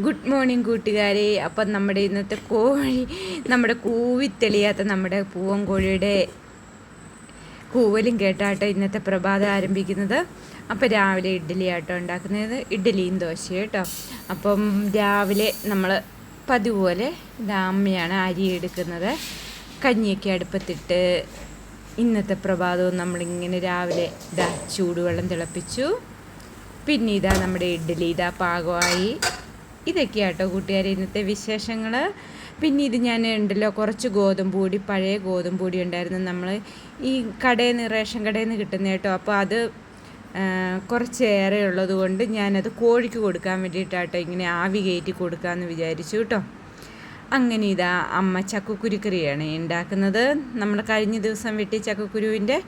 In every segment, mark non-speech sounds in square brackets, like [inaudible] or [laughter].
Good morning കൂട്ടുകാരെ. അപ്പം നമ്മുടെ ഇന്നത്തെ കോഴി നമ്മുടെ കൂവിത്തെളിയാത്ത നമ്മുടെ പൂവൻ കോഴിയുടെ കൂവലും കേട്ടാട്ടോ ഇന്നത്തെ പ്രഭാതം ആരംഭിക്കുന്നത്. അപ്പം രാവിലെ ഇഡ്ഡലി ആട്ടോ ഉണ്ടാക്കുന്നത്. ഇഡ്ഡലിയും ദോശയും കേട്ടോ. അപ്പം രാവിലെ നമ്മൾ പതിവ് പോലെ അരി എടുക്കുന്നത്. കഞ്ഞിയൊക്കെ അടുപ്പത്തിട്ട് ഇന്നത്തെ പ്രഭാതവും നമ്മളിങ്ങനെ രാവിലെ ഇതാ ചൂടുവെള്ളം തിളപ്പിച്ചു. പിന്നെ ഇതാ നമ്മുടെ ഇഡ്ഡലി. ഇതാ പാകമായി. ഇതൊക്കെയാട്ടോ കൂട്ടുകാരെ ഇന്നത്തെ വിശേഷങ്ങൾ പിന്നെ ഇത് ഞാൻ ഉണ്ടല്ലോ കുറച്ച് ഗോതമ്പ് പൊടി പഴയ ഗോതമ്പ് പൊടി ഉണ്ടായിരുന്നു നമ്മൾ ഈ കടയിൽ നിന്ന് റേഷൻ കടയിൽ നിന്ന് കിട്ടുന്ന കേട്ടോ. അപ്പോൾ അത് കുറച്ച് കുറച്ചേറെ ഉള്ളത് കൊണ്ട് ഞാനത് കോഴിക്ക് കൊടുക്കാൻ വേണ്ടിയിട്ടാട്ടോ ഇങ്ങനെ ആവി കയറ്റി കൊടുക്കാമെന്ന് വിചാരിച്ചു കേട്ടോ. അങ്ങനെ ഇതാ അമ്മ ചക്കക്കുരുക്കറിയാണ് ഉണ്ടാക്കുന്നത്. നമ്മൾ കഴിഞ്ഞ ദിവസം വെട്ടി ചക്കക്കുരുവിന്റെ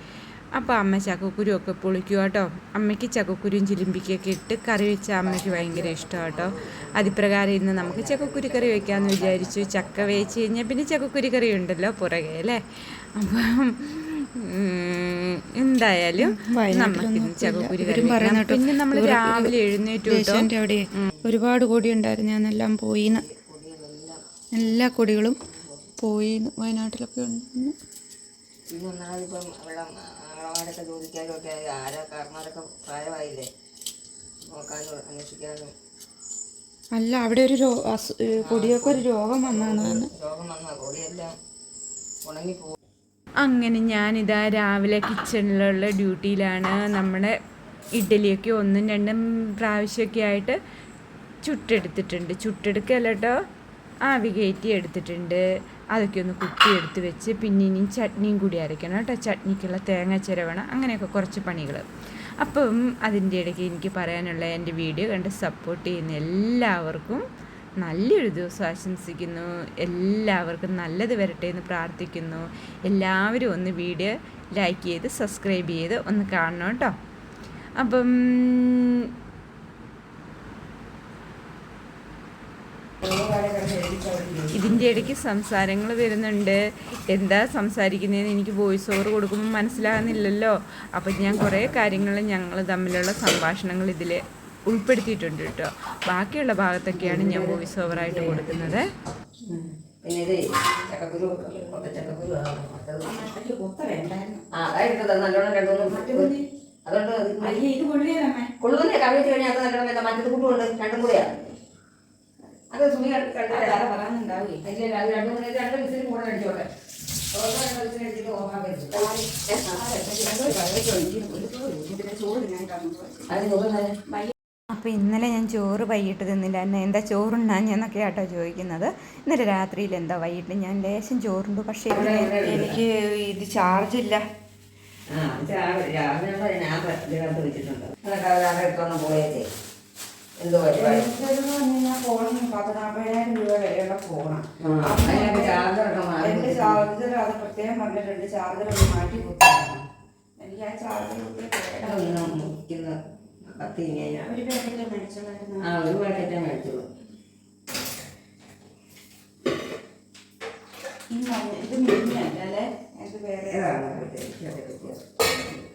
അപ്പോൾ അമ്മ ചക്കക്കുരു ഒക്കെ പൊളിക്കുക കേട്ടോ അമ്മയ്ക്ക് ചക്കക്കുരുവും ചിലിമ്പിക്കൊക്കെ ഇട്ട് കറി വെച്ച അമ്മയ്ക്ക് ഭയങ്കര ഇഷ്ടമാണ് കേട്ടോ അതിപ്രകാരം ഇന്ന് നമുക്ക് ചക്കക്കുരു കറി വെക്കാമെന്ന് വിചാരിച്ചു. ചക്ക വേച്ച് കഴിഞ്ഞാൽ പിന്നെ ചക്കക്കുരു കറി ഉണ്ടല്ലോ പുറകെ അല്ലേ? അപ്പം എന്തായാലും നമുക്ക് ചക്കക്കുരു കറി. പിന്നെ നമ്മൾ രാവിലെ എഴുന്നേറ്റു അവിടെ ഒരുപാട് കൊടി ഉണ്ടായിരുന്നു. ഞാനെല്ലാം പോയിന്ന്. എല്ലാ കൊടികളും പോയി വയനാട്ടിലൊക്കെ ഉണ്ട് ഇന്നൊന്നാമതിപ്പം വെള്ളം ആളമാരൊക്കെ ചോദിക്കാനും ഒക്കെ ആരാ കാർമാരൊക്കെ പ്രായമായില്ലേ? നോക്കാനും അന്വേഷിക്കാനും. അല്ല അവിടെ ഒരു കൊടിയൊക്കെ ഒരു രോഗം വന്നാണ്. രോഗം വന്ന. കൊടിയെല്ലാം ഉണങ്ങിപ്പോ അങ്ങനെ ഞാനിതാ രാവിലെ കിച്ചണിലുള്ള ഡ്യൂട്ടിയിലാണ് നമ്മുടെ ഇഡ്ഡലിയൊക്കെ ഒന്നും രണ്ടും പ്രാവശ്യമൊക്കെ ആയിട്ട് ചുട്ടെടുത്തിട്ടുണ്ട്. ചുട്ടെടുക്കല്ല കേട്ടോ ആവി കയറ്റി എടുത്തിട്ടുണ്ട് അതൊക്കെ ഒന്ന് കുത്തി എടുത്ത് വെച്ച് പിന്നെ ഇനിയും ചട്നിയും കൂടി അരയ്ക്കണം കേട്ടോ. ചട്നിക്കുള്ള തേങ്ങ ചിരവണം അങ്ങനെയൊക്കെ കുറച്ച് പണികൾ. അപ്പം അതിന്റെ ഇടയ്ക്ക് എനിക്ക് പറയാനുള്ള എന്റെ വീഡിയോ കണ്ട് സപ്പോർട്ട് ചെയ്യുന്ന എല്ലാവർക്കും നല്ലൊരു ദിവസം ആശംസിക്കുന്നു. എല്ലാവർക്കും നല്ലത് വരട്ടെ എന്ന് പ്രാർത്ഥിക്കുന്നു. എല്ലാവരും ഒന്ന് വീഡിയോ ലൈക്ക് ചെയ്ത് സബ്സ്ക്രൈബ് ചെയ്ത് ഒന്ന് കാണണം കേട്ടോ. അപ്പം ഇതിന്റെ ഇടയ്ക്ക് സംസാരങ്ങൾ വരുന്നുണ്ട്. എന്താ സംസാരിക്കുന്നതെന്ന് എനിക്ക് വോയിസ് ഓവർ കൊടുക്കുമ്പോൾ മനസ്സിലാകുന്നില്ലല്ലോ. അപ്പം ഞാൻ കുറേ കാര്യങ്ങൾ ഞങ്ങൾ തമ്മിലുള്ള സംഭാഷണങ്ങൾ ഇതിൽ ഉൾപ്പെടുത്തിയിട്ടുണ്ട് കേട്ടോ. ബാക്കിയുള്ള ഭാഗത്തൊക്കെയാണ് ഞാൻ വോയിസ് ഓവറായിട്ട് കൊടുക്കുന്നത്. പിന്നെ ഇത് ചക്കക്കുരു ചക്കക്കുരു നല്ലോണം രണ്ടൊന്നും അതുകൊണ്ട് കൊള്ളുന്നേ കറി വെച്ച് കഴിഞ്ഞാൽ അത് നല്ലോണം മറ്റത് കൂട്ടുകൊണ്ട് രണ്ടും കൂടെയാണ് അത് തുണി രണ്ടും രണ്ട് കൂടെ അടിച്ചോട്ടെ. നോക്കുന്നത് അപ്പോൾ ഇന്നലെ ഞാൻ ചോറ് വൈകിട്ട് തിന്നില്ല എന്നെ എന്താ ചോറുണ്ണാൻ ഞാനൊക്കെ ആട്ടോ ചോദിക്കുന്നത്. ഇന്നലെ രാത്രിയിൽ എന്താ വൈകിട്ട്? ഞാൻ ലേശം ചോറുണ്ട് പക്ഷേ എനിക്ക് ഇത് ചാർജ് ഇല്ല. രാവിലെ ഞാൻ വെച്ചിട്ടുണ്ട്. പോയേച്ചേ. എന്തോ പരിപാടി പതിനാപ്പതിനായിരം രൂപ വിലയുള്ള ഫോണാണ് അതിനൊക്കെ ചാർജറൊക്കെ മാറി എന്റെ ചാർജർ അത് പ്രത്യേകം ചാർജർ ഒന്ന് മാറ്റി കുത്താം. എനിക്ക് ആ ചാർജർ മുറിക്കുന്ന കത്തി ഒരു മേടിച്ചോളായിരുന്നു. ആ ഒരു പാക്കറ്റേ മേടിച്ചുള്ളൂ ഇത് മഞ്ഞല്ല അല്ലേ? ഇത് വേറെ ഏതാണ്? വ്യത്യാസം വ്യത്യാസം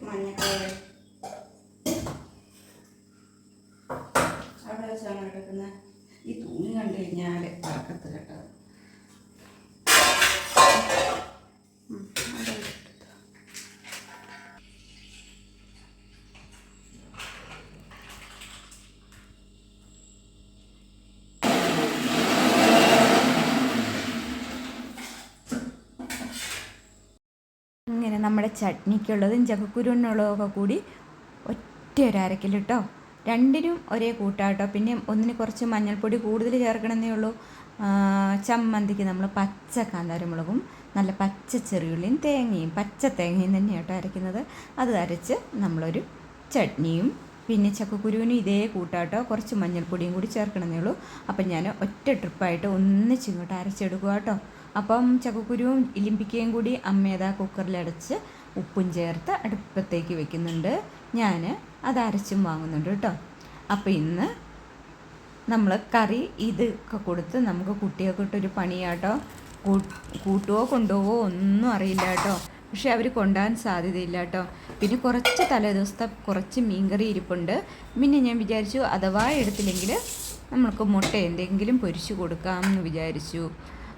മഞ്ഞക്കളർ അവിടെ വെച്ചാണ് കിടക്കുന്നത് ഈ തുണി കണ്ടു കഴിഞ്ഞാൽ പറക്കത്ത് കേട്ടത് ഉം, അവിടെ ഇട്ടിട്ട്. ഇങ്ങനെ നമ്മുടെ ചട്നിക്കുള്ളതും ചക്കക്കുരുവിനുള്ളതൊക്കെ കൂടി ഒറ്റ ഒരു അരക്കിലിട്ടോ. രണ്ടിനും ഒരേ കൂട്ടാട്ടോ. പിന്നെ ഒന്നിന് കുറച്ച് മഞ്ഞൾപ്പൊടി കൂടുതൽ ചേർക്കണമെന്നേ ഉള്ളൂ. ചമ്മന്തിക്ക് നമ്മൾ പച്ച കാന്താരമുളകും നല്ല പച്ച ചെറിയുള്ളിയും തേങ്ങയും പച്ച തേങ്ങയും തന്നെ കേട്ടോ അരയ്ക്കുന്നത് അത് അരച്ച് നമ്മളൊരു ചട്നിയും പിന്നെ ചക്കക്കുരുവിനും ഇതേ കൂട്ടാട്ടോ. കുറച്ച് മഞ്ഞൾപ്പൊടിയും കൂടി ചേർക്കണമെന്നേ ഉള്ളൂ. അപ്പം ഞാൻ ഒറ്റ ട്രിപ്പായിട്ട് ഒന്നിച്ച് ഇങ്ങോട്ട് അരച്ചെടുക്കുക കേട്ടോ അപ്പം ചക്കക്കുരുവും ഇലിമ്പിക്കയും കൂടി അമ്മേതാ കുക്കറിലടച്ച് ഉപ്പും ചേർത്ത് അടുപ്പത്തേക്ക് വെക്കുന്നുണ്ട്. ഞാൻ അത് അരച്ചും വാങ്ങുന്നുണ്ട് കേട്ടോ. അപ്പോൾ ഇന്ന് നമ്മൾ കറി ഇതൊക്കെ കൊടുത്ത് നമുക്ക് കുട്ടികൾക്ക് ഇട്ടൊരു പണിയാട്ടോ കൂട്ടുവോ കൊണ്ടുപോവോ ഒന്നും അറിയില്ല കേട്ടോ. പക്ഷേ അവർ കൊണ്ടുപോകാൻ സാധ്യതയില്ല കേട്ടോ. പിന്നെ കുറച്ച് തലേദിവസത്തെ കുറച്ച് മീൻകറി ഇരിപ്പുണ്ട്. പിന്നെ ഞാൻ വിചാരിച്ചു അഥവാ എടുത്തില്ലെങ്കിൽ നമ്മൾക്ക് മുട്ട എന്തെങ്കിലും പൊരിച്ചു കൊടുക്കാമെന്ന് വിചാരിച്ചു.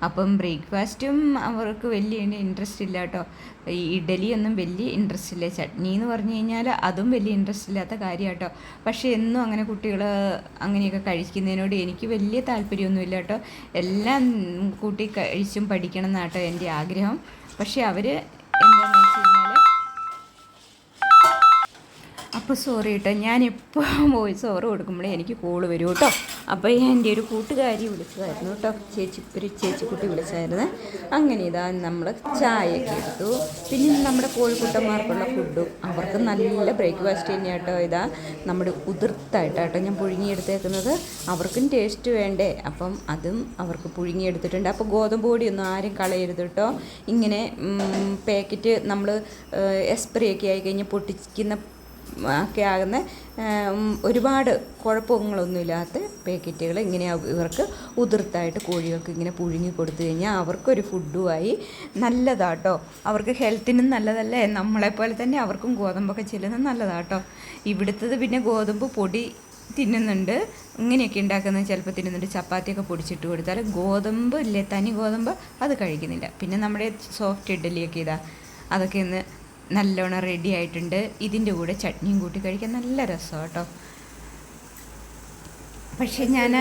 അപ്പം ബ്രേക്ക്ഫാസ്റ്റും അവർക്ക് വലിയ ഇൻട്രസ്റ്റ് ഇല്ല കേട്ടോ. ഈ ഇഡലിയൊന്നും വലിയ ഇൻട്രസ്റ്റ് ഇല്ല. ചട്നി എന്ന് പറഞ്ഞു കഴിഞ്ഞാൽ അതും വലിയ ഇൻട്രസ്റ്റ് ഇല്ലാത്ത കാര്യം കേട്ടോ. പക്ഷേ എന്നും അങ്ങനെ കുട്ടികൾ അങ്ങനെയൊക്കെ കഴിക്കുന്നതിനോട് എനിക്ക് വലിയ താല്പര്യമൊന്നുമില്ല കേട്ടോ. എല്ലാം കൂട്ടി കഴിച്ചും പഠിക്കണം എന്നാട്ടോ എന്റെ ആഗ്രഹം. പക്ഷേ അവർ അപ്പോൾ സോറി കേട്ടോ. ഞാൻ ഇപ്പോൾ വോയിസ് [laughs] ഓവർ കൊടുക്കുമ്പോഴേ എനിക്ക് കോൾ വരും കേട്ടോ. അപ്പോൾ എന്റെ ഒരു കൂട്ടുകാരി വിളിച്ചതായിരുന്നു കേട്ടോ. ചേച്ചി ഒരു ചേച്ചിക്കുട്ടി വിളിച്ചായിരുന്നു അങ്ങനെ ഇതാ നമ്മൾ ചായയൊക്കെ എടുത്തു. പിന്നെ നമ്മുടെ കോഴിക്കുട്ടന്മാർക്കുള്ള ഫുഡും അവർക്ക് നല്ല ബ്രേക്ക്ഫാസ്റ്റ് തന്നെയാണ് കേട്ടോ ഇതാ നമ്മുടെ ഉതിർത്തായിട്ടാട്ടോ ഞാൻ പുഴുങ്ങിയെടുത്തേക്കുന്നത്. അവർക്കും ടേസ്റ്റ് വേണ്ടേ? അപ്പം അതും അവർക്ക് പുഴുങ്ങിയെടുത്തിട്ടുണ്ട്. അപ്പോൾ ഗോതമ്പ് പൊടിയൊന്നും ആരും കളയരുത് കേട്ടോ. ഇങ്ങനെ പാക്കറ്റ് നമ്മൾ എസ്പ്രേ ഒക്കെ ആയി കഴിഞ്ഞാൽ പൊട്ടിക്കുന്ന ഒക്കെ ആകുന്ന ഒരുപാട് കുഴപ്പങ്ങളൊന്നുമില്ലാത്ത പാക്കറ്റുകൾ ഇങ്ങനെ ഇവർക്ക് ഉതിർത്തായിട്ട് കോഴികൾക്ക് ഇങ്ങനെ പുഴുങ്ങി കൊടുത്തു കഴിഞ്ഞാൽ അവർക്കൊരു ഫുഡുമായി നല്ലതാട്ടോ. അവർക്ക് ഹെൽത്തിനും നല്ലതല്ലേ? നമ്മളെപ്പോലെ തന്നെ അവർക്കും ഗോതമ്പൊക്കെ ചെല്ലുന്നത് നല്ലതാട്ടോ. ഇവിടുത്തത് പിന്നെ ഗോതമ്പ് പൊടി തിന്നുന്നുണ്ട്. ഇങ്ങനെയൊക്കെ ഉണ്ടാക്കുന്നത് ചിലപ്പോൾ തിന്നുന്നുണ്ട്. ചപ്പാത്തിയൊക്കെ പൊടിച്ചിട്ട് കൊടുത്താൽ ഗോതമ്പ് ഇല്ലേ? തനി ഗോതമ്പ് അത് കഴിക്കുന്നില്ല. പിന്നെ നമ്മുടെ സോഫ്റ്റ് ഇഡ്ഡലിയൊക്കെ ഇതാ അതൊക്കെ ഇന്ന് നല്ലോണം റെഡി ആയിട്ടുണ്ട്. ഇതിന്റെ കൂടെ ചട്നിയും കൂട്ടി കഴിക്കാൻ നല്ല രസമാണ് കേട്ടോ പക്ഷെ ഞാൻ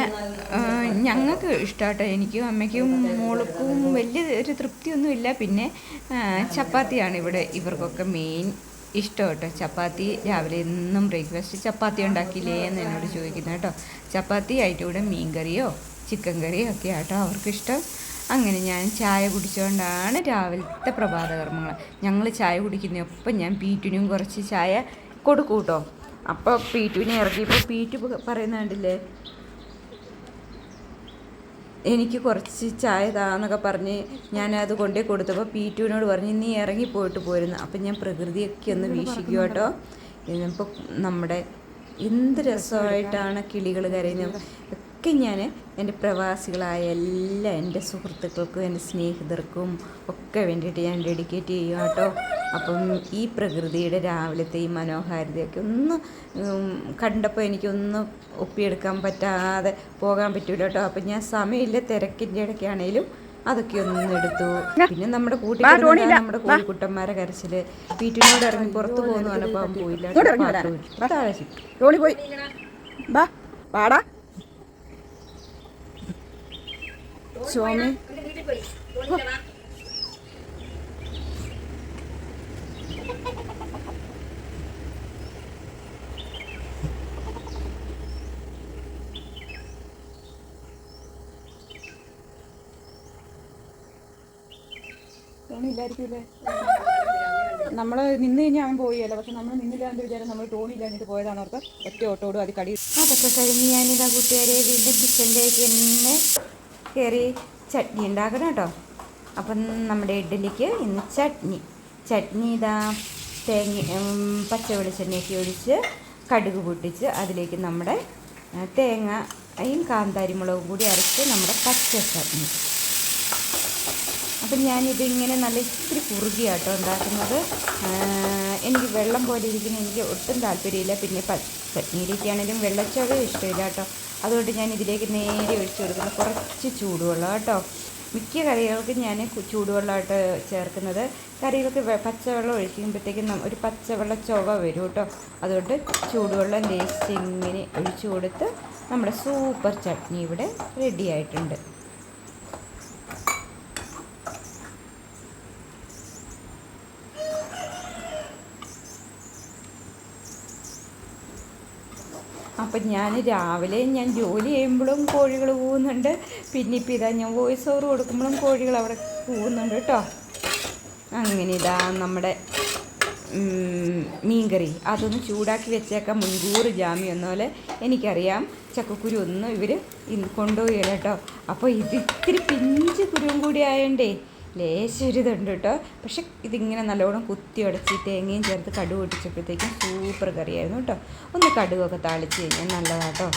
ഞങ്ങൾക്ക് ഇഷ്ടമാട്ടോ എനിക്കും അമ്മയ്ക്കും മോൾക്കും വലിയ ഒരു തൃപ്തിയൊന്നുമില്ല. പിന്നെ ചപ്പാത്തിയാണ് ഇവിടെ ഇവർക്കൊക്കെ മെയിൻ ഇഷ്ടം കേട്ടോ ചപ്പാത്തി രാവിലെ എന്നും ബ്രേക്ക്ഫാസ്റ്റ് ചപ്പാത്തി ഉണ്ടാക്കിയില്ലേ എന്ന് എന്നോട് ചോദിക്കുന്നത് കേട്ടോ ചപ്പാത്തി ആയിട്ട് കൂടെ മീൻ കറിയോ ചിക്കൻ കറിയോ ഒക്കെ ആട്ടോ അവർക്കിഷ്ടം. അങ്ങനെ ഞാൻ ചായ കുടിച്ചുകൊണ്ടാണ് രാവിലത്തെ പ്രഭാതകർമ്മങ്ങൾ. ഞങ്ങൾ ചായ കുടിക്കുന്നപ്പം ഞാൻ പീറ്റുനും കുറച്ച് ചായ കൊടുക്കും കേട്ടോ അപ്പോൾ പീറ്റുവിനെ ഇറക്കിയപ്പോൾ പീറ്റു പറയുന്നുണ്ടല്ലേ പറയുന്ന കണ്ടില്ലേ? എനിക്ക് കുറച്ച് ചായ താന്നൊക്കെ പറഞ്ഞ് ഞാനത് കൊണ്ടേ കൊടുത്തപ്പോൾ പീറ്റുവിനോട് പറഞ്ഞ് നീ ഇറങ്ങി പോയിട്ട് പോരുന്നു. അപ്പം ഞാൻ പ്രകൃതിയൊക്കെ ഒന്ന് വീക്ഷിക്കും കേട്ടോ. ഇതിപ്പോൾ നമ്മുടെ എന്ത് രസമായിട്ടാണ് കിളികൾ കരയുന്നത്. ഒക്കെ ഞാൻ എന്റെ പ്രവാസികളായ എല്ലാ എന്റെ സുഹൃത്തുക്കൾക്കും എന്റെ സ്നേഹിതർക്കും ഒക്കെ വേണ്ടിയിട്ട് ഞാൻ ഡെഡിക്കേറ്റ് ചെയ്യും കേട്ടോ. അപ്പം ഈ പ്രകൃതിയുടെ രാവിലത്തെ ഈ മനോഹാരിതയൊക്കെ ഒന്ന് കണ്ടപ്പോൾ എനിക്കൊന്ന് ഒപ്പിയെടുക്കാൻ പറ്റാതെ പോകാൻ പറ്റൂല കേട്ടോ. അപ്പം ഞാൻ സമയമില്ല തിരക്കിന്റെ ഇടയ്ക്കാണേലും അതൊക്കെ ഒന്ന് എടുത്തു. പിന്നെ നമ്മുടെ കൂട്ടി നമ്മുടെ കോഴിക്കുട്ടന്മാരെ കരച്ചിൽ. വീട്ടിനോട് ഇറങ്ങി പുറത്തു പോകുന്നു പറഞ്ഞപ്പോൾ പോയില്ല. താഴെ പോയി. ബാ പാടാ സോമി ടോണി ഇല്ലായിരിക്കൂലേ? നമ്മൾ നിന്ന് കഴിഞ്ഞാൽ അവൻ പോയല്ലോ പക്ഷെ നമ്മൾ നിന്നില്ലാണ്ട് വിചാരം നമ്മൾ ടോണി പോയതാണ് അവർക്ക്. ഒറ്റ ഓട്ടോടും അത് കടി അതൊക്കെ കഴിഞ്ഞ് ഞാനിതാ കൂട്ടുകാരെ വീണ്ടും കിച്ചണിലേക്ക് തന്നെ കയറി ചട്നി ഉണ്ടാക്കണം കേട്ടോ. അപ്പം നമ്മുടെ ഇഡ്ഡലിക്ക് ഇന്ന് ചട്നി. ചട്നി ഇതാ തേങ്ങ പച്ച വെളിച്ചെണ്ണയൊക്കെ ഒഴിച്ച് കടുക് പൊട്ടിച്ച് അതിലേക്ക് നമ്മുടെ ആ, തേങ്ങയും കാന്താരിമുളകും കൂടി അരച്ച് നമ്മുടെ പച്ച ചട്നി അപ്പം ഞാനിതിങ്ങനെ നല്ല ഇത്തിരി കുറുകിയാട്ടോ ഉണ്ടാക്കുന്നത്. എനിക്ക് വെള്ളം പോലെ ഇരിക്കുന്ന എനിക്ക് ഒട്ടും താല്പര്യമില്ല. പിന്നെ പ ചട്നിയിലേക്കാണെങ്കിലും വെള്ളച്ചോളം ഇഷ്ടമില്ല കേട്ടോ. അതുകൊണ്ട് ഞാൻ ഇതിലേക്ക് നേരെ ഒഴിച്ചു കൊടുക്കുന്നു. കുറച്ച് ചൂടുവെള്ളം കേട്ടോ. മിക്ക കറികൾക്ക് ഞാൻ ചൂടുവെള്ളമായിട്ട് ചേർക്കുന്നത്. കറികൾക്ക് പച്ചവെള്ളം ഒഴിക്കുമ്പോഴത്തേക്കും ഒരു പച്ചവെള്ള ചൊവ വരും കേട്ടോ. അതുകൊണ്ട് ചൂടുവെള്ളം ലേസ്റ്റ് ഇങ്ങനെ ഒഴിച്ചു കൊടുത്ത് നമ്മുടെ സൂപ്പർ ചട്നി ഇവിടെ റെഡി ആയിട്ടുണ്ട്. അപ്പം ഞാൻ രാവിലെ ഞാൻ ജോലി ചെയ്യുമ്പോഴും കോഴികൾ പോകുന്നുണ്ട് പിന്നെ ഇപ്പം ഇതാ ഞാൻ വോയിസ് ഓവർ കൊടുക്കുമ്പോഴും കോഴികൾ അവിടെ പോകുന്നുണ്ട് കേട്ടോ. അങ്ങനെ ഇതാ നമ്മുടെ മീൻകറി. അതൊന്ന് ചൂടാക്കി വെച്ചേക്കാം. മുൻകൂർ ജാമ്യം എന്ന പോലെ എനിക്കറിയാം. ചക്കക്കുരു ഒന്നും ഇവർ കൊണ്ടുപോയില്ല കേട്ടോ. അപ്പോൾ ഇത് ഇത്തിരി പിഞ്ച് കുരുവും കൂടി ആയതുകൊണ്ടേ ലേശം ഒരു ഇതുണ്ട് കേട്ടോ. പക്ഷെ ഇതിങ്ങനെ നല്ലോണം കുത്തി ഉടച്ച് തേങ്ങയും ചേർത്ത് കടുക് പൊട്ടിച്ചപ്പോഴത്തേക്കും സൂപ്പർ കറിയായിരുന്നു കേട്ടോ. ഒന്ന് കടുവൊക്കെ താളിച്ച് കഴിഞ്ഞാൽ നല്ലതാട്ടോ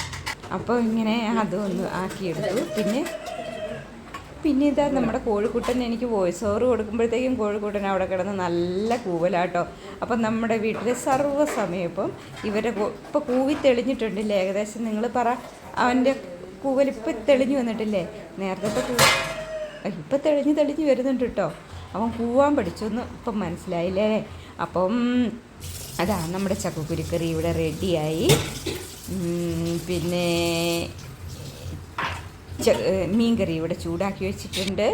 അപ്പോൾ ഇങ്ങനെ അതും ഒന്ന് ആക്കിയെടുത്തു. പിന്നെ പിന്നെ ഇതാ നമ്മുടെ കോഴിക്കുട്ടൻ എനിക്ക് വോയിസ് ഓവർ കൊടുക്കുമ്പോഴത്തേക്കും കോഴിക്കുട്ടൻ അവിടെ കിടന്ന് നല്ല കൂവലാട്ടോ അപ്പം നമ്മുടെ വീട്ടിലെ സർവ സമയം ഇപ്പം ഇവരെ ഇപ്പോൾ കൂവി തെളിഞ്ഞിട്ടുണ്ടല്ലേ? ഏകദേശം നിങ്ങൾ പറ അവന്റെ കൂവലിപ്പം തെളിഞ്ഞു വന്നിട്ടില്ലേ? നേരത്തെ കൂ ഇപ്പം തെളിഞ്ഞ് തെളിഞ്ഞ് വരുന്നുണ്ട് കേട്ടോ അവൻ കൂവാൻ പഠിച്ചൊന്ന് ഇപ്പം മനസ്സിലായില്ലേ? അപ്പം അതാ നമ്മുടെ ചക്കക്കുരുക്കറി ഇവിടെ റെഡിയായി. പിന്നെ മീൻ കറി ഇവിടെ ചൂടാക്കി വെച്ചിട്ടുണ്ട്.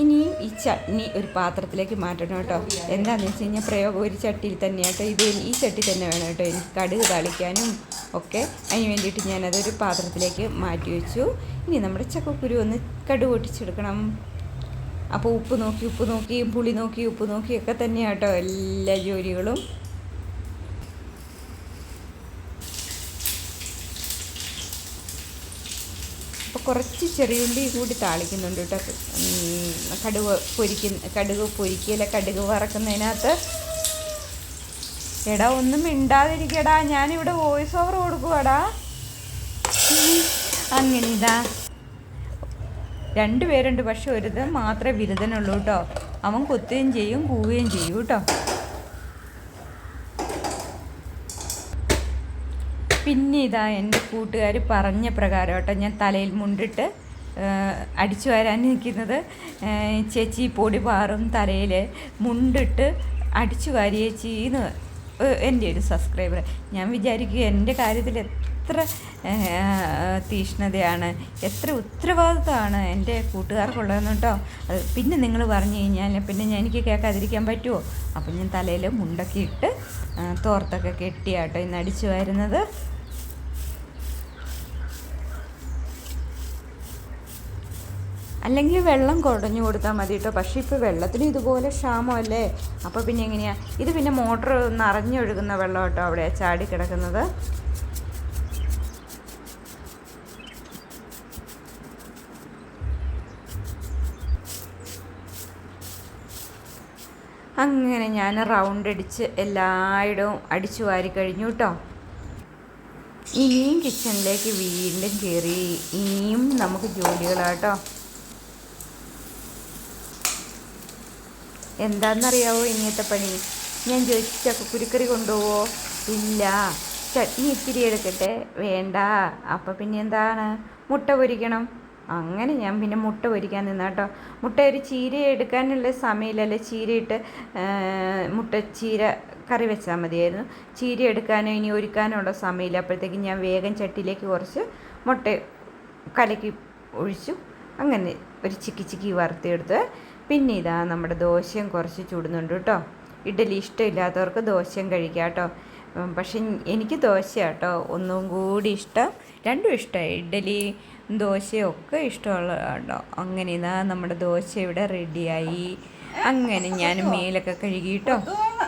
ഇനി ഈ ചട്നി ഒരു പാത്രത്തിലേക്ക് മാറ്റണം കേട്ടോ. എന്താണെന്ന് വെച്ച് കഴിഞ്ഞാൽ പ്രയോഗം ഒരു ചട്ടിയിൽ തന്നെ കേട്ടോ. ഇത് ഈ ചട്ടി തന്നെ വേണം കേട്ടോ. എനിക്ക് കടുക് തളിക്കാനും ഒക്കെ അതിന് വേണ്ടിയിട്ട് ഞാനതൊരു പാത്രത്തിലേക്ക് മാറ്റി വെച്ചു. ഇനി നമ്മുടെ ചക്കക്കുരു ഒന്ന് കടുക് പൊട്ടിച്ചെടുക്കണം. അപ്പോൾ ഉപ്പ് നോക്കി ഉപ്പ് നോക്കി പുളി നോക്കി ഉപ്പ് നോക്കി ഒക്കെ തന്നെയാണ് കേട്ടോ എല്ലാ ജോലികളും. കുറച്ച് ചെറിയുള്ളി കൂടി താളിക്കുന്നുണ്ട് കേട്ടോ. കടുവ പൊരിക്കുന്ന കടുക് പൊരിക്കല കടുക് വറക്കുന്നതിനകത്ത്. എടാ ഒന്നും മിണ്ടാതിരിക്കടാ. ഞാനിവിടെ വോയിസ് ഓവർ കൊടുക്കുവാടാ. അങ്ങനെ ഇതാ. രണ്ടുപേരുണ്ട് പക്ഷെ ഒരുത് മാത്രമേ ബിരുദനുള്ളൂ കേട്ടോ. അവൻ കൊത്തുകയും ചെയ്യും കൂവുകയും ചെയ്യും കേട്ടോ. പിന്നെ ഇതാ എന്റെ കൂട്ടുകാർ പറഞ്ഞ പ്രകാരം കേട്ടോ ഞാൻ തലയിൽ മുണ്ടിട്ട് അടിച്ചു വരാൻ നിൽക്കുന്നത്. ചേച്ചി പൊടി പാറും തലയിൽ മുണ്ടിട്ട് അടിച്ചു വാരിയേ ചെയ്യുന്നു എന്റെ ഒരു സബ്സ്ക്രൈബർ ഞാൻ വിചാരിക്കുക എന്റെ കാര്യത്തിൽ എത്ര തീഷ്ണതയാണ് എത്ര ഉത്തരവാദിത്തമാണ് എന്റെ കൂട്ടുകാർക്കുള്ളതെന്ന് കേട്ടോ. അത് പിന്നെ നിങ്ങൾ പറഞ്ഞു കഴിഞ്ഞാൽ പിന്നെ ഞാൻ എനിക്ക് കേൾക്കാതിരിക്കാൻ പറ്റുമോ? അപ്പം ഞാൻ തലയിൽ മുണ്ടൊക്കെ ഇട്ട് തോർത്തൊക്കെ കെട്ടിയാട്ടോ ഇന്ന് അടിച്ചു വരുന്നത്. അല്ലെങ്കിൽ വെള്ളം കുടഞ്ഞു കൊടുത്താൽ മതി കേട്ടോ. പക്ഷേ ഇപ്പോൾ വെള്ളത്തിന് ഇതുപോലെ ക്ഷാമമല്ലേ? അപ്പോൾ പിന്നെ എങ്ങനെയാണ് ഇത് പിന്നെ മോട്ടർ നിറഞ്ഞൊഴുകുന്ന വെള്ളം കേട്ടോ അവിടെ ചാടി കിടക്കുന്നത്. അങ്ങനെ ഞാൻ റൗണ്ട് അടിച്ച് എല്ലായിടവും അടിച്ചു വാരി കഴിഞ്ഞു കേട്ടോ. ഇനിയും കിച്ചണിലേക്ക് വീണ്ടും കയറി ഇനിയും നമുക്ക് ജോലികളാട്ടോ എന്താണെന്നറിയാവോ ഇങ്ങനത്തെ പണി ഞാൻ ചോദിച്ചു ചക്കക്കുരുക്കറി കൊണ്ടുപോവോ? ഇല്ല. ചട്നി ഇത്തിരി എടുക്കട്ടെ. വേണ്ട. അപ്പം പിന്നെ എന്താണ്? മുട്ട പൊരിക്കണം. അങ്ങനെ ഞാൻ പിന്നെ മുട്ട പൊരിക്കാൻ നിന്നാട്ടോ മുട്ട ഒരു ചീര എടുക്കാനുള്ള സമയമില്ലല്ലേ. ചീരയിട്ട് മുട്ട ചീര കറി വെച്ചാൽ മതിയായിരുന്നു. ചീര എടുക്കാനോ ഇനി ഒരുക്കാനുള്ള സമയമില്ല. അപ്പോഴത്തേക്കും ഞാൻ വേഗം ചട്ടിയിലേക്ക് കുറച്ച് മുട്ട കലക്കി ഒഴിച്ചു. അങ്ങനെ ഒരു ചിക്കി ചിക്കി വറുത്തെടുത്ത് പിന്നെ ഇതാ നമ്മുടെ ദോശയും കുറച്ച് ചൂടുന്നുണ്ട് കേട്ടോ. ഇഡലി ഇഷ്ടമില്ലാത്തവർക്ക് ദോശയും കഴിക്കാം കേട്ടോ. പക്ഷെ എനിക്ക് ദോശ കേട്ടോ ഒന്നും കൂടി ഇഷ്ടം. രണ്ടും ഇഷ്ടമായി. ഇഡലി ദോശയൊക്കെ ഇഷ്ടമുള്ള കേട്ടോ അങ്ങനെ ഇതാ നമ്മുടെ ദോശ ഇവിടെ റെഡിയായി. അങ്ങനെ ഞാൻ മേലൊക്കെ കഴുകിയിട്ടോ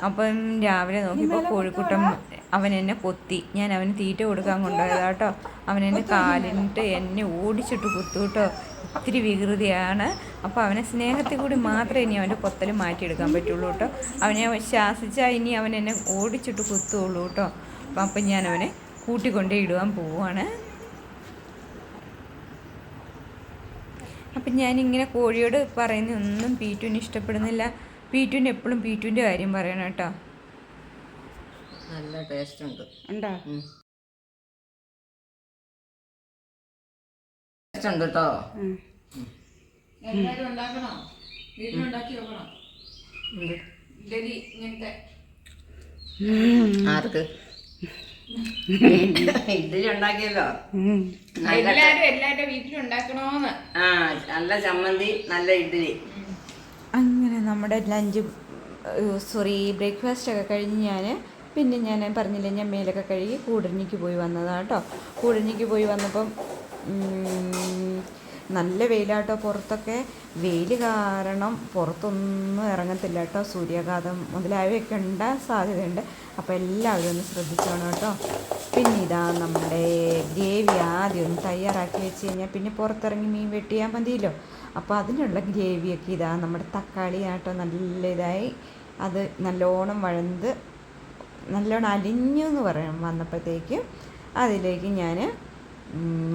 അപ്പം രാവിലെ നോക്കിയപ്പോൾ കോഴിക്കൂട്ടം അവൻ എന്നെ കൊത്തി. ഞാൻ അവന് തീറ്റ കൊടുക്കാൻ കൊണ്ടുപോയതാട്ടോ അവൻ എന്നെ കാലിട്ട് എന്നെ ഓടിച്ചിട്ട് കുത്തു കേട്ടോ. ഇത്തിരി വികൃതിയാണ്. അപ്പോൾ അവനെ സ്നേഹത്തിൽ കൂടി മാത്രമേ ഇനി അവന്റെ കൊത്തൽ മാറ്റിയെടുക്കാൻ പറ്റുള്ളൂ കേട്ടോ. അവനെ ശാസിച്ചാൽ ഇനി അവൻ എന്നെ ഓടിച്ചിട്ട് കുത്തുള്ളൂ കേട്ടോ. അപ്പം അപ്പം ഞാൻ അവനെ കൂട്ടിക്കൊണ്ടേ ഇടുവാൻ പോവുകയാണ് അപ്പം ഞാനിങ്ങനെ കോഴിയോട് പറയുന്ന ഒന്നും പീറ്റുവിന് ഇഷ്ടപ്പെടുന്നില്ല. പീറ്റുവിന് എപ്പോഴും പീറ്റുവിന്റെ കാര്യം പറയണം കേട്ടോ. നല്ല ടേസ്റ്റ് ഉണ്ട്. ഉണ്ടാ? ഉണ്ട് കേട്ടോ. എല്ലാവരും ഉണ്ടാക്കണോ. വീട്ടിലുണ്ടാക്കി വെക്കണോ. ഇങ്ങനത്തെ. ആർക്ക്? ഇഡ്ഡലി ഉണ്ടാക്കിയല്ലോ. എല്ലാരും എല്ലാരുടെ ആ നല്ല ചമ്മന്തി നല്ല ഇഡ്ഡലി. അങ്ങനെ നമ്മുടെ ലഞ്ച് സോറി ബ്രേക്ക്ഫാസ്റ്റ് ഒക്കെ കഴിഞ്ഞ് ഞാൻ പിന്നെ ഞാൻ പറഞ്ഞില്ലേ ഞാൻ മേലൊക്കെ കഴുകി കൂടരഞ്ഞിക്ക് പോയി വന്നതാണ് കേട്ടോ. പോയി വന്നപ്പം നല്ല വെയിലാട്ടോ പുറത്തൊക്കെ. വെയിൽ കാരണം പുറത്തൊന്നും ഇറങ്ങത്തില്ല കേട്ടോ. സൂര്യാഘാതം മുതലായവയൊക്കെ ഉണ്ടാകാൻ സാധ്യതയുണ്ട്. അപ്പോൾ എല്ലാവരും ഒന്ന് ശ്രദ്ധിച്ചോണം കേട്ടോ. പിന്നെ ഇതാ നമ്മുടെ ഗ്രേവി ആദ്യം ഒന്ന് തയ്യാറാക്കി വെച്ച് കഴിഞ്ഞാൽ പിന്നെ പുറത്തിറങ്ങി മീൻ വെട്ടിയാൽ മതിയല്ലോ. അപ്പോൾ അതിനുള്ള ഗ്രേവിയൊക്കെ ഇതാ നമ്മുടെ തക്കാളി ആട്ടോ നല്ല ഇതായി. അത് നല്ലോണം വഴന്ത് നല്ലോണം അലിഞ്ഞു എന്ന് പറയാം വന്നപ്പോഴത്തേക്കും. അതിലേക്ക് ഞാൻ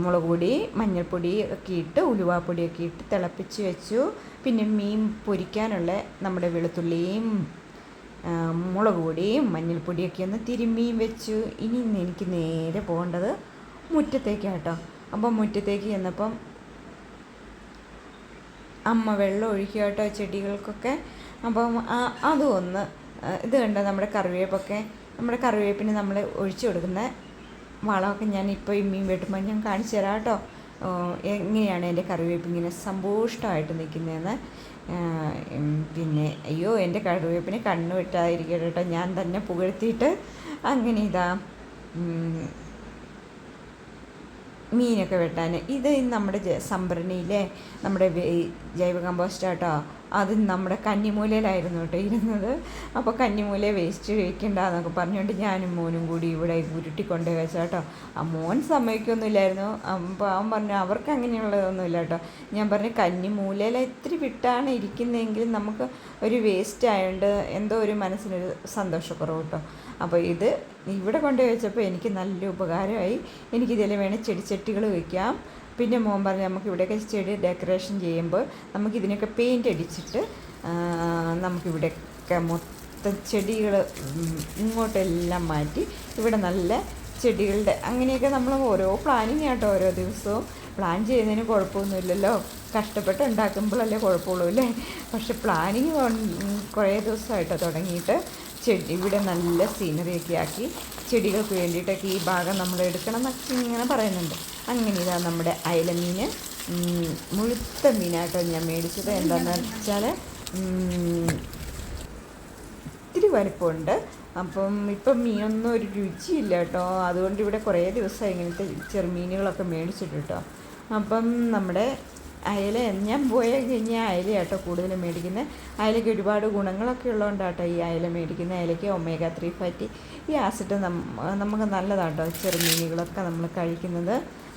മുളക് പൊടി മഞ്ഞൾപ്പൊടി ഒക്കെ ഇട്ട് ഉലുവാപ്പൊടിയൊക്കെ ഇട്ട് തിളപ്പിച്ച് വെച്ചു. പിന്നെ മീൻ പൊരിക്കാനുള്ള നമ്മുടെ വെളുത്തുള്ളിയും മുളക് പൊടിയും മഞ്ഞൾപ്പൊടിയൊക്കെ ഒന്ന് തിരുമ്മിയും വെച്ചു. ഇനി എനിക്ക് നേരെ പോകേണ്ടത് മുറ്റത്തേക്കാട്ടോ. അപ്പം മുറ്റത്തേക്ക് ചെന്നപ്പം അമ്മ വെള്ളം ഒഴിക്കുക കേട്ടോ ചെടികൾക്കൊക്കെ. അപ്പം അതും ഒന്ന് ഇത് കണ്ടോ നമ്മുടെ കറിവേപ്പൊക്കെ? നമ്മുടെ കറിവേപ്പിന് നമ്മൾ ഒഴിച്ചു കൊടുക്കുന്ന വളമൊക്കെ ഞാൻ ഇപ്പോൾ മീൻ വെട്ടുമ്പോൾ ഞാൻ കാണിച്ചു തരാം കേട്ടോ. എങ്ങനെയാണ് എന്റെ കറിവേപ്പ് ഇങ്ങനെ സമ്പുഷ്ടമായിട്ട് നിൽക്കുന്നതെന്ന്. പിന്നെ അയ്യോ എന്റെ കറിവേപ്പിനെ കണ്ണ് വിട്ടാതിരിക്കട്ടെ കേട്ടോ. ഞാൻ തന്നെ പുകഴ്ത്തിയിട്ട് അങ്ങനെ ഇതാ മീനൊക്കെ വെട്ടാൻ. ഇത് നമ്മുടെ സംഭരണിയിലെ നമ്മുടെ ജൈവ കമ്പോസ്റ്റ് കേട്ടോ അത് നമ്മുടെ കന്നിമൂലയിലായിരുന്നു കേട്ടോ ഇരുന്നത്. അപ്പോൾ കന്നിമൂല വേസ്റ്റ് വെക്കണ്ടെന്നൊക്കെ പറഞ്ഞുകൊണ്ട് ഞാനും മോനും കൂടി ഇവിടെ ഉരുട്ടിക്കൊണ്ട് വെച്ച കേട്ടോ. ആ മോൻ സമ്മതിക്കൊന്നുമില്ലായിരുന്നു. അപ്പോൾ അവൻ പറഞ്ഞു അവർക്ക് അങ്ങനെയുള്ളതൊന്നുമില്ല കേട്ടോ. ഞാൻ പറഞ്ഞു കന്നിമൂലയിൽ ഇത്തിരി വിട്ടാണ് ഇരിക്കുന്നതെങ്കിൽ നമുക്ക് ഒരു വേസ്റ്റ് ആയതുകൊണ്ട് എന്തോ ഒരു മനസ്സിനൊരു സന്തോഷക്കുറവ് കേട്ടോ. അപ്പോൾ ഇത് ഇവിടെ കൊണ്ടുപോയി വെച്ചപ്പോൾ എനിക്ക് നല്ല ഉപകാരമായി. എനിക്കിതിൽ വേണേൽ ചെടിച്ചട്ടികൾ വയ്ക്കാം പിന്നെ മോൻ പറഞ്ഞു നമുക്ക് ഇവിടെയൊക്കെ ചെടി ഡെക്കറേഷൻ ചെയ്യുമ്പോൾ നമുക്ക് ഇതിനൊക്കെ പെയിന്റ് അടിച്ചിട്ട് നമുക്കിവിടെയൊക്കെ മൊത്തം ചെടികൾ ഇങ്ങോട്ടെല്ലാം മാറ്റി ഇവിടെ നല്ല ചെടികളുടെ അങ്ങനെയൊക്കെ നമ്മൾ ഓരോ പ്ലാനിങ് ആട്ടോ ഓരോ ദിവസവും. പ്ലാൻ ചെയ്യുന്നതിന് കുഴപ്പമൊന്നുമില്ലല്ലോ. കഷ്ടപ്പെട്ട് ഉണ്ടാക്കുമ്പോഴല്ലേ കുഴപ്പമുള്ളൂ അല്ലേ? പക്ഷെ പ്ലാനിങ് കുറേ ദിവസമായിട്ടോ തുടങ്ങിയിട്ട് ചെടി ഇവിടെ നല്ല സീനറിയൊക്കെ ആക്കി ചെടികൾക്ക് വേണ്ടിയിട്ടൊക്കെ ഈ ഭാഗം നമ്മൾ എടുക്കണം എന്നൊക്കെ ഇങ്ങനെ പറയുന്നുണ്ട്. അങ്ങനെ ഇതാ നമ്മുടെ അയലമീൻ മുഴുത്ത മീനാട്ടോ ഞാൻ മേടിച്ചത്. എന്താണെന്ന് വെച്ചാൽ ഒത്തിരി വലിപ്പമുണ്ട്. അപ്പം ഇപ്പം മീനൊന്നും ഒരു രുചിയില്ല കേട്ടോ. അതുകൊണ്ട് ഇവിടെ കുറേ ദിവസമായി ഇങ്ങനത്തെ ചെറുമീനുകളൊക്കെ മേടിച്ചിട്ട് കേട്ടോ. അപ്പം നമ്മുടെ അയല. ഞാൻ പോയ കഴിഞ്ഞാൽ അയല കേട്ടോ കൂടുതലും മേടിക്കുന്നത് അയലയ്ക്ക് ഒരുപാട് ഗുണങ്ങളൊക്കെ ഉള്ളതുകൊണ്ടാട്ടോ ഈ അയല മേടിക്കുന്നത് അയലയ്ക്ക് ഒമേഗ ത്രീ ഫാറ്റി ഈ ആസിഡ് നമുക്ക് നല്ലതാട്ടോ ചെറുമീനുകളൊക്കെ നമ്മൾ കഴിക്കുന്നത്.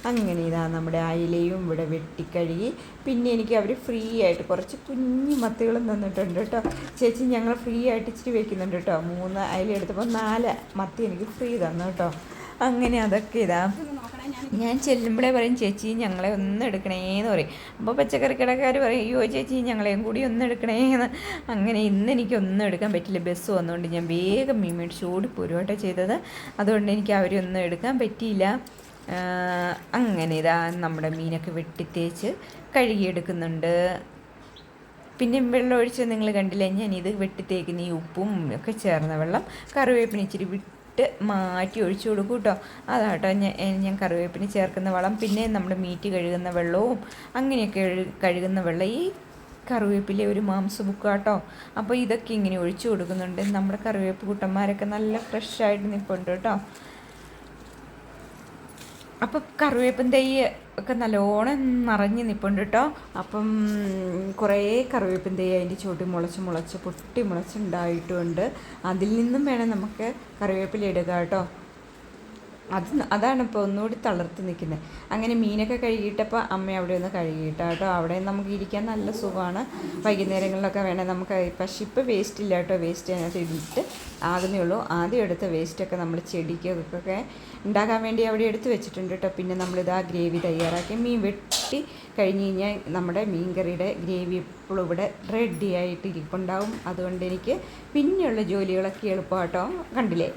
അങ്ങനെ ഇതാ നമ്മുടെ അയിലയും ഇവിടെ വെട്ടിക്കഴുകി. പിന്നെ എനിക്ക് അവർ ഫ്രീ ആയിട്ട് കുറച്ച് കുഞ്ഞു മത്തികളും തന്നിട്ടുണ്ട് കേട്ടോ. ചേച്ചി ഞങ്ങൾ ഫ്രീ ആയിട്ട് ഇച്ചിരി വെക്കുന്നുണ്ട് കേട്ടോ. മൂന്ന് അയില എടുത്തപ്പോൾ നാല് മത്തി എനിക്ക് ഫ്രീ തന്നു കേട്ടോ. അങ്ങനെ അതൊക്കെ ഇതാ. ഞാൻ ചെല്ലുമ്പോഴേ പറയും ചേച്ചി ഞങ്ങളെ ഒന്ന് എടുക്കണേന്ന് പറയും. അപ്പോൾ പച്ചക്കറി കടക്കാർ പറയും അയ്യോ ചേച്ചി ഞങ്ങളെയും കൂടി ഒന്ന് എടുക്കണേന്ന്. അങ്ങനെ ഇന്ന് എനിക്ക് ഒന്നും എടുക്കാൻ പറ്റില്ല. ബസ് വന്നുകൊണ്ട് ഞാൻ വേഗം മീൻ മേടിച്ച് ഓടിപ്പോരും കേട്ടോ ചെയ്തത്. അതുകൊണ്ട് എനിക്ക് അവരെ ഒന്നും എടുക്കാൻ പറ്റിയില്ല. അങ്ങനെ ഇതാ നമ്മുടെ മീനൊക്കെ വെട്ടിത്തേച്ച് കഴുകിയെടുക്കുന്നുണ്ട്. പിന്നെ വെള്ളം ഒഴിച്ച് നിങ്ങൾ കണ്ടില്ലേ ഞാൻ ഇത് വെട്ടിത്തേക്കുന്ന ഈ ഉപ്പും ഒക്കെ ചേർന്ന വെള്ളം കറിവേപ്പിന് ഇച്ചിരി വിട്ട് മാറ്റി ഒഴിച്ചു കൊടുക്കും കേട്ടോ. അതാട്ടോ ഞാൻ ഞാൻ കറിവേപ്പിന് ചേർക്കുന്ന വളം പിന്നെ നമ്മുടെ മീറ്റ് കഴുകുന്ന വെള്ളവും അങ്ങനെയൊക്കെ കഴുകുന്ന വെള്ളം ഈ കറിവേപ്പിലെ ഒരു മാംസ കേട്ടോ അപ്പോൾ ഇതൊക്കെ ഇങ്ങനെ ഒഴിച്ചു കൊടുക്കുന്നുണ്ട്. നമ്മുടെ കറിവേപ്പ് കൂട്ടന്മാരൊക്കെ നല്ല ഫ്രഷായിട്ട് നിൽപ്പുണ്ട് കേട്ടോ. അപ്പോൾ കറിവേപ്പിൻ തൈ ഒക്കെ നല്ലോണം നിറഞ്ഞ് നിൽപ്പുണ്ട് കേട്ടോ അപ്പം കുറേ കറിവേപ്പിന്റെ അതിന്റെ ചുവട്ടി മുളച്ച് മുളച്ച് പൊട്ടി മുളച്ചുണ്ടായിട്ടുമുണ്ട് അതിൽ നിന്നും വേണം നമുക്ക് കറിവേപ്പില ഇടുക കേട്ടോ അത് അതാണ് ഇപ്പോൾ ഒന്നുകൂടി തളർത്ത് നിൽക്കുന്നത് അങ്ങനെ മീനൊക്കെ കഴുകിയിട്ടപ്പോൾ അമ്മ അവിടെ ഒന്ന് കഴുകിയിട്ട കേട്ടോ അവിടെ നമുക്ക് ഇരിക്കാൻ നല്ല സുഖമാണ് വൈകുന്നേരങ്ങളിലൊക്കെ വേണേൽ നമുക്ക് പക്ഷെ ഇപ്പോൾ വേസ്റ്റ് ഇല്ല കേട്ടോ വേസ്റ്റ് അതിനകത്ത് ഇട്ടിട്ട് ആകുന്നേ ഉള്ളൂ. ആദ്യം എടുത്ത വേസ്റ്റൊക്കെ നമ്മൾ ചെടിക്കൊക്കെ ഉണ്ടാക്കാൻ വേണ്ടി അവിടെ എടുത്ത് വെച്ചിട്ടുണ്ട് കേട്ടോ. പിന്നെ നമ്മളിത് ആ ഗ്രേവി തയ്യാറാക്കി. മീൻ വെട്ടി കഴിഞ്ഞ് കഴിഞ്ഞാൽ നമ്മുടെ മീൻകറിയുടെ ഗ്രേവി ഇപ്പോഴും ഇവിടെ റെഡി ആയിട്ട് അതുകൊണ്ട് എനിക്ക് പിന്നെയുള്ള ജോലികളൊക്കെ എളുപ്പമാട്ടോ. കണ്ടില്ലേ?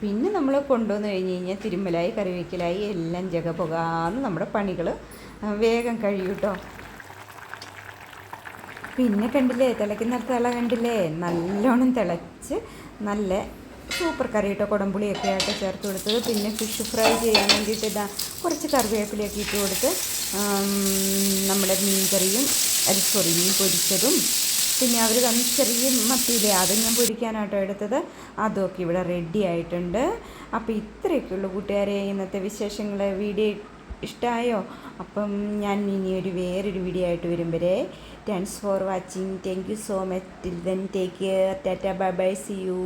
പിന്നെ നമ്മൾ കൊണ്ടുവന്ന് കഴിഞ്ഞ് കഴിഞ്ഞാൽ തിരുമ്മലായി കറിവേക്കലായി എല്ലാം ജഗപൊകാന്ന് നമ്മുടെ പണികൾ വേഗം കഴിയും കേട്ടോ. പിന്നെ കണ്ടില്ലേ തിളയ്ക്കുന്ന തിള കണ്ടില്ലേ? നല്ലോണം തിളച്ച് നല്ല സൂപ്പർ കറി കേട്ടോ കുടംപുളിയൊക്കെ ആയിട്ട് ചേർത്ത് കൊടുത്തത്. പിന്നെ ഫിഷ് ഫ്രൈ ചെയ്യാൻ വേണ്ടിയിട്ട് ഇതാ കുറച്ച് കറിവേപ്പിലയൊക്കെ ഇട്ട് കൊടുത്ത് നമ്മുടെ മീൻ കറിയും അത് സോറി മീൻ പൊരിച്ചതും പിന്നെ അവർ തന്ന ചെറിയ മത്തിയില്ലേ അത് ഞാൻ പൊരിക്കാനാട്ടോ എടുത്തത്. അതൊക്കെ ഇവിടെ റെഡി ആയിട്ടുണ്ട്. അപ്പോൾ ഇത്രയൊക്കെ ഉള്ളൂ കൂട്ടുകാരെ ഇന്നത്തെ വിശേഷങ്ങൾ. വീഡിയോ ഇഷ്ടമായോ? അപ്പം ഞാൻ ഇനി ഒരു വേറൊരു വീഡിയോ ആയിട്ട് വരും വരെ. Thanks for watching thank you so much till then take care tata bye bye see you